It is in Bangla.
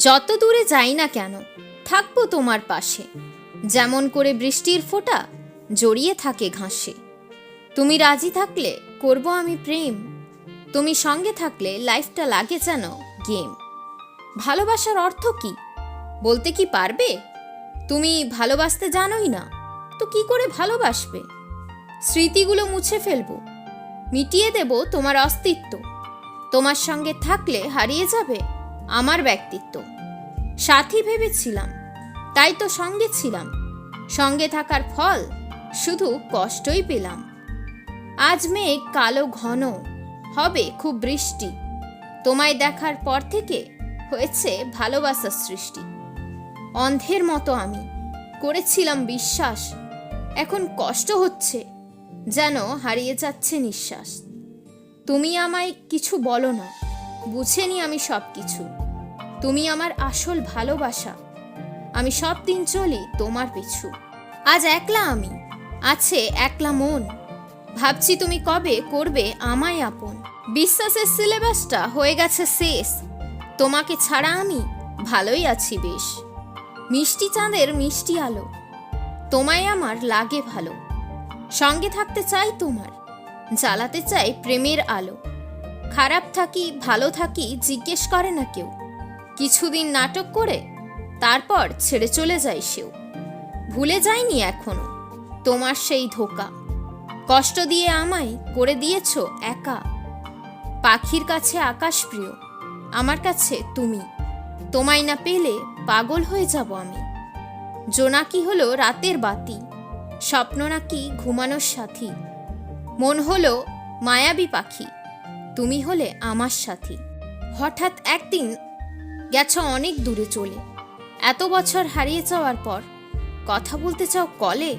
যত দূরে যাই না কেন, থাকব তোমার পাশে। যেমন করে বৃষ্টির ফোঁটা জড়িয়ে থাকে ঘাসে। তুমি রাজি থাকলে করব আমি প্রেম। তুমি সঙ্গে থাকলে লাইফটা লাগে যেন গেম। ভালোবাসার অর্থ কি? বলতে কি পারবে? তুমি ভালোবাসতে জানোই না, তো কি করে ভালোবাসবে? স্মৃতিগুলো মুছে ফেলব, মিটিয়ে দেব তোমার অস্তিত্ব। তোমার সঙ্গে থাকলে হারিয়ে যাবে আমার ব্যক্তিত্ব। সাথী ভেবেছিলাম, তাই তো সঙ্গে ছিলাম। সঙ্গে থাকার ফল শুধু কষ্টই পেলাম। আজ মেঘ কালো ঘন, হবে খুব বৃষ্টি। তোমায় দেখার পর থেকে হয়েছে ভালোবাসার সৃষ্টি। অন্ধের মতো আমি, করেছিলাম বিশ্বাস। এখন কষ্ট হচ্ছে, যেন হারিয়ে যাচ্ছে নিঃশ্বাস। তুমি আমায় কিছু বলো না বুঝেনি আমি সব কিছু তুমি আমার আসল ভালোবাসা। আমি সব দিন চলি তোমার পিছু। আজ একলা আমি। আছে একলা মন। ভাবছি তুমি কবে করবে আমায় আপন। বিশ্বাসের সিলেবাসটা হয়ে গেছে শেষ। তোমাকে ছাড়া আমি ভালোই আছি বেশ। মিষ্টি চাঁদের মিষ্টি আলো। তোমায় আমার লাগে ভালো। সঙ্গে থাকতে চাই তোমার। জ্বালাতে চাই প্রেমের আলো। খারাপ থাকি, ভালো থাকি, জিজ্ঞেস করে না কেউ। কিছুদিন নাটক করে তারপর ছেড়ে চলে যায় সেও। ভুলে যায়নি এখনও তোমার সেই ধোকা। কষ্ট দিয়ে আমায় করে দিয়েছ একা। পাখির কাছে আকাশ প্রিয়, আমার কাছে তুমি। তোমায় না পেলে পাগল হয়ে যাব আমি। জোনাকি হলো রাতের বাতি, স্বপ্ন নাকি ঘুমানোর সাথী। মন হলো মায়াবী পাখি, তুমি হলে আমার সাথী। হঠাৎ একদিন গেছ অনেক দূরে চলে। এত বছর হারিয়ে যাওয়ার পর কথা বলতে চাও কলে?